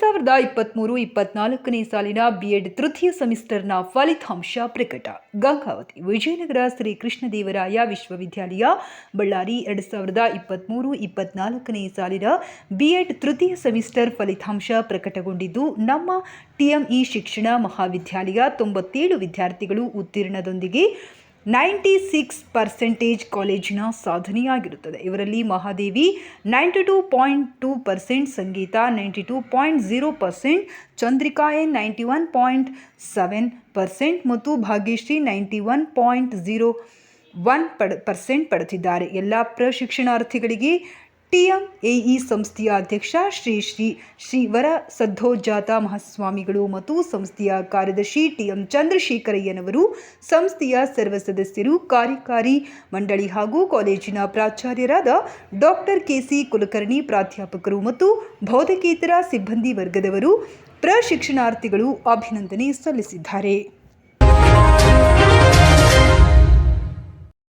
ಸಾವಿರದ ಇಪ್ಪತ್ತ್ಮೂರು ಇಪ್ಪತ್ನಾಲ್ಕನೇ ಸಾಲಿನ ಬಿಎಡ್ ತೃತೀಯ ಸೆಮಿಸ್ಟರ್ನ ಫಲಿತಾಂಶ ಪ್ರಕಟ. ಗಂಗಾವತಿ, ವಿಜಯನಗರ ಶ್ರೀ ಕೃಷ್ಣದೇವರಾಯ ವಿಶ್ವವಿದ್ಯಾಲಯ, ಬಳ್ಳಾರಿ ಎರಡು ಸಾವಿರದ ಇಪ್ಪತ್ತ್ಮೂರು ಇಪ್ಪತ್ನಾಲ್ಕನೇ ಸಾಲಿನ ಬಿಎಡ್ ತೃತೀಯ ಸೆಮಿಸ್ಟರ್ ಫಲಿತಾಂಶ ಪ್ರಕಟಗೊಂಡಿದ್ದು, ನಮ್ಮ ಟಿಎಂಇ ಶಿಕ್ಷಣ ಮಹಾವಿದ್ಯಾಲಯ ತೊಂಬತ್ತೇಳು ವಿದ್ಯಾರ್ಥಿಗಳು ಉತ್ತೀರ್ಣದೊಂದಿಗೆ ನೈಂಟಿ ಸಿಕ್ಸ್ ಪರ್ಸೆಂಟೇಜ್ ಕಾಲೇಜಿನ ಸಾಧನೆಯಾಗಿರುತ್ತದೆ. ಇವರಲ್ಲಿ Mahadevi ninety two point two percent Sangeetha, ninety two point zero percent Chandrika ninety one point seven percent ಮತ್ತು Bhagyashree ninety one point zero one ಪಡ್, percent ಪಡೆದಿದ್ದಾರೆ. ಎಲ್ಲ ಪ್ರಶಿಕ್ಷಣಾರ್ಥಿಗಳಿಗೆ ಟಿಎಂಎಇ ಸಂಸ್ಥೆಯ ಅಧ್ಯಕ್ಷ ಶ್ರೀ ಶ್ರೀ ಶ್ರೀವರ ಸದ್ದೋಜಾತ ಮಹಾಸ್ವಾಮಿಗಳು ಮತ್ತು ಸಂಸ್ಥೆಯ ಕಾರ್ಯದರ್ಶಿ ಟಿಎಂ ಚಂದ್ರಶೇಖರಯ್ಯನವರು, ಸಂಸ್ಥೆಯ ಸರ್ವ ಸದಸ್ಯರು, ಕಾರ್ಯಕಾರಿ ಮಂಡಳಿ ಹಾಗೂ ಕಾಲೇಜಿನ ಪ್ರಾಚಾರ್ಯರಾದ ಡಾಕ್ಟರ್ ಕೆಸಿ ಕುಲಕರ್ಣಿ ಪ್ರಾಧ್ಯಾಪಕರು ಮತ್ತು ಬೋಧಕೇತರ ಸಿಬ್ಬಂದಿ ವರ್ಗದವರು ಪ್ರಶಿಕ್ಷಣಾರ್ಥಿಗಳು ಅಭಿನಂದನೆ ಸಲ್ಲಿಸಿದ್ದಾರೆ.